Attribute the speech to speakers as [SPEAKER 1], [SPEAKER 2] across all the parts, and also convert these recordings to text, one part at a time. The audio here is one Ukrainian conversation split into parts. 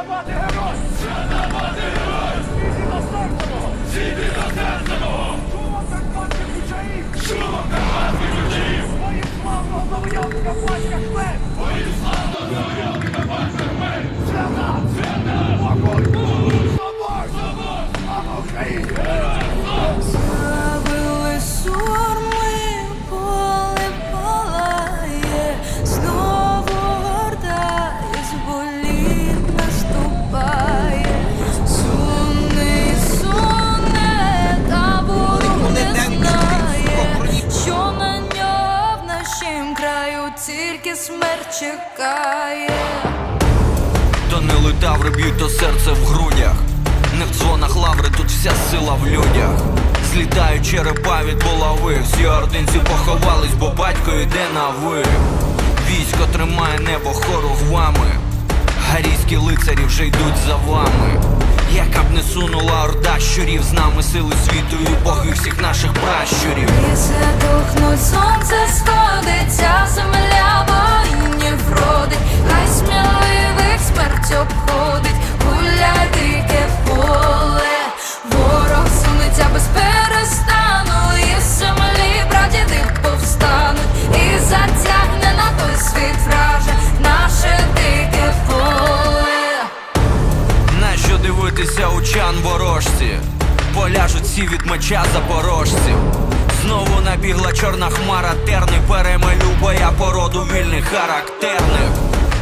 [SPEAKER 1] 고 맙. Чекає.
[SPEAKER 2] Данили таври б'ють то серце в грудях. Не в дзвонах лаври, тут вся сила в людях. Злітають черепа від булави. Всі ординці поховались, бо батько йде на ви. Військо тримає небо хоругвами. Гарійські лицарі вже йдуть за вами. Яка б не сунула орда щурів з нами сили світу і боги всіх наших пращурів.
[SPEAKER 1] Ліси тухнуть, сонце сходиться,
[SPEAKER 2] Нащо дивитися учан ворожці? Поляжуть всі від меча запорожців. Знову набігла чорна хмара, терни перемелю боя породу вільних характерних.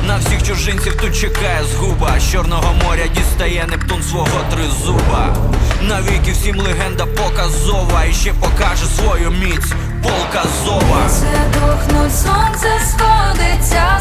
[SPEAKER 2] На всіх чужинців тут чекає згуба. З Чорного моря дістає Нептун свого тризуба. Навіки всім легенда показова і ще покаже свою міць полка зова.
[SPEAKER 1] Це дохнуть, сонце сходиться,